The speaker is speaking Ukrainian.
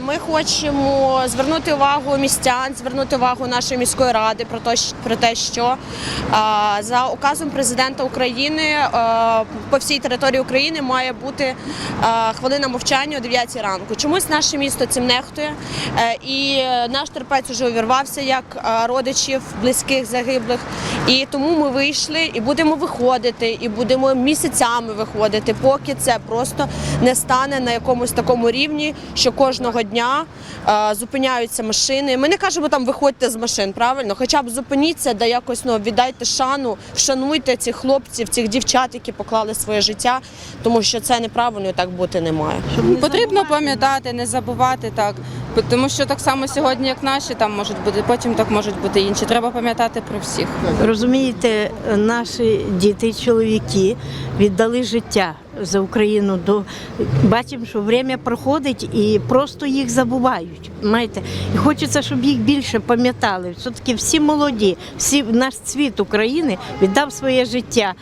Ми хочемо звернути увагу містян, звернути увагу нашої міської ради про те, про те, що за указом президента України по всій території України має бути хвилина мовчання о 9 ранку. Чомусь наше місто цим нехтує, Е, і е, наш терпець уже увірвався як родичів близьких загиблих. І тому ми вийшли і будемо виходити, і будемо місяцями виходити, поки це просто не стане на якомусь такому рівні, що кожного дня е, зупиняються машини. Ми не кажемо там виходьте з машин, правильно? Хоча б зупиніться, да якось ну віддайте шану, вшануйте цих хлопців, цих дівчат, які поклали своє життя, тому що це неправильно і так бути не має. Потрібно пам'ятати, не забувати так. Тому що так само сьогодні, як наші, там можуть бути, потім так можуть бути інші. Треба пам'ятати про всіх. Розумієте, наші діти, чоловіки віддали життя за Україну. До бачимо, що время проходить і просто їх забувають. Знаєте, і хочеться, щоб їх більше пам'ятали. Все таки всі молоді, всі наш світ України віддав своє життя.